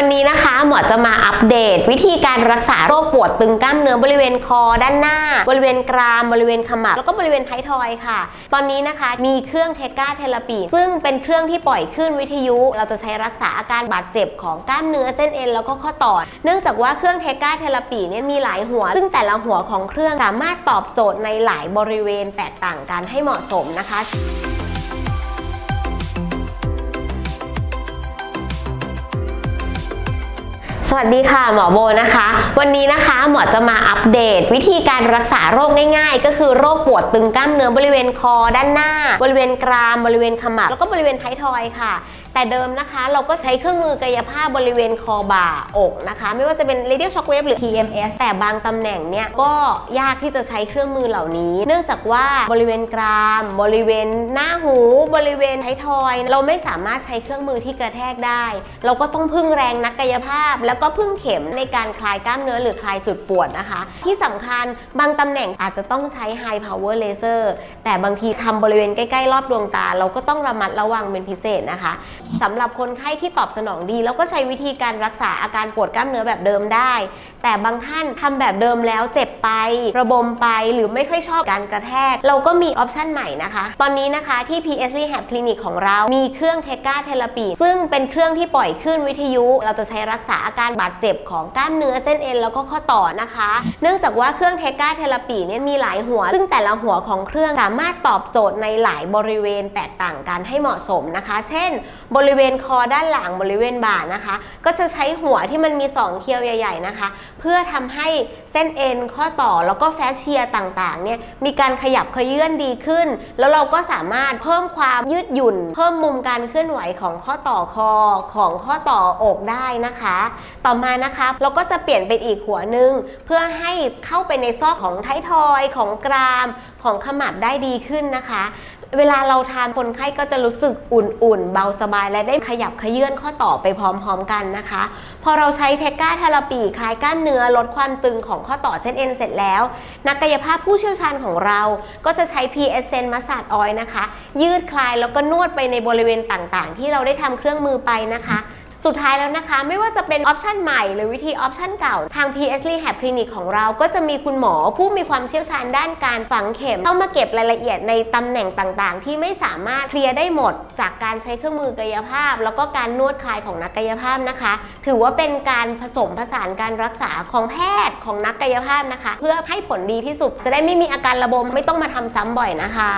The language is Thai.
วันนี้นะคะหมอจะมาอัปเดต วิธีการรักษาโรคปวดตึงกล้ามเนื้อบริเวณคอด้านหน้า บริเวณกรามบริเวณขมับแล้วก็บริเวณท้ายทอยค่ะ ตอนนี้นะคะมีเครื่องเทกาเทเลปี ซึ่งเป็นเครื่องที่ปล่อยคลื่นวิทยุ เราจะใช้รักษาอาการบาดเจ็บของกล้ามเนื้อเส้นเอ็นแล้วก็ข้อต่อ เนื่องจากว่าเครื่องเทกาเทเลปีเนี่ยมีหลายหัว ซึ่งแต่ละหัวของเครื่องสามารถตอบโจทย์ในหลายบริเวณแตกต่างกันให้เหมาะสมนะคะ สวัสดีค่ะหมอโบนะคะ วันนี้นะคะหมอจะมาอัปเดต วิธีการรักษาโรคง่าย ๆ ก็คือโรคปวดตึงกล้ามเนื้อบริเวณคอด้านหน้า บริเวณกรามบริเวณขมับแล้วก็บริเวณท้ายทอยค่ะ แต่เดิมนะคะ เราก็ใช้เครื่องมือกายภาพบริเวณคอบ่าอกนะคะ ไม่ว่าจะเป็น radial shock wave หรือ TMS แต่บางตำแหน่งเนี่ยก็ยากที่จะใช้เครื่องมือเหล่านี้ เนื่องจากว่าบริเวณกราม บริเวณหน้าหู บริเวณท้ทอย เราไม่สามารถใช้เครื่องมือที่กระแทกได้ เราก็ต้องพึ่งแรงนักกายภาพ แล้วก็พึ่งเข็มในการคลายกล้ามเนื้อหรือคลายจุดปวดนะคะ ที่สำคัญบางตำแหน่งอาจจะต้องใช้ high power laser แต่บางทีทำบริเวณใกล้ๆ รอบดวงตา เราก็ต้องระมัดระวังเป็นพิเศษนะคะสำหรับคนไข้ที่ตอบสนองดี แล้วก็ใช้วิธีการรักษาอาการปวดกล้ามเนื้อแบบเดิมได้ แต่บางท่านทำแบบเดิมแล้วเจ็บไประบมไปหรือไม่ค่อยชอบการกระแทก เราก็มีออปชันใหม่นะคะ ตอนนี้นะคะที่ PS Rehab Clinic ของเรามีเครื่องเทกาเทเลปีซึ่งเป็นเครื่องที่ปล่อยคลื่นวิทยุ เราจะใช้รักษาอาการบาดเจ็บของกล้ามเนื้อเส้นเอ็นแล้วก็ข้อต่อนะคะ เนื่องจากว่าเครื่องเทกาเทเลปีเนี่ยมีหลายหัว ซึ่งแต่ละหัวของเครื่องสามารถตอบโจทย์ในหลายบริเวณแตกต่างกันให้เหมาะสมนะคะ เช่น บริเวณคอด้านหลังบริเวณบ่านะคะ ก็จะใช้หัวที่มันมี 2 เคียวใหญ่ ๆนะคะ เพื่อทำให้เส้นเอ็นข้อต่อแล้วก็แฟชเชียร์ต่างๆเนี่ยมีการขยับขยื่นดีขึ้น แล้วเราก็สามารถเพิ่มความยืดหยุ่น เพิ่มมุมการเคลื่อนไหวของข้อต่อคอของข้อต่ออกได้นะคะ ต่อมานะคะเราก็จะเปลี่ยนเป็นอีกหัวหนึ่งเพื่อให้เข้าไปในซอกของท้ายทอยของกรามของขมับได้ดีขึ้นนะคะ เวลาเราทานคนไข้ก็จะรู้สึกอุ่นๆ เบาสบายและได้ขยับขยื่นข้อต่อไปพร้อมๆกันนะคะ พอเราใช้เทกาเทาราปีคลายกล้ามเนื้อลดความตึงของข้อต่อเส้นเอ็นเสร็จแล้ว นักกายภาพผู้เชี่ยวชาญของเราก็จะใช้ PSN มาสาดออยนะคะ ยืดคลายแล้วก็นวดไปในบริเวณต่างๆ ที่เราได้ทำเครื่องมือไปนะคะ สุดท้ายแล้วนะคะ ไม่ว่าจะเป็นออปชันใหม่หรือวิธีออปชันเก่า ทาง PS Rehab Clinic ของเราก็จะมีคุณหมอผู้มีความเชี่ยวชาญด้านการฝังเข็ม เข้ามาเก็บรายละเอียดในตำแหน่งต่างๆ ที่ไม่สามารถเคลียร์ได้หมด จากการใช้เครื่องมือกายภาพ แล้วก็การนวดคลายของนักกายภาพนะคะ ถือว่าเป็นการผสมผสานการรักษาของแพทย์ของนักกายภาพนะคะ เพื่อให้ผลดีที่สุดจะได้ไม่มีอาการระบมไม่ต้องมาทำซ้ำบ่อยนะคะ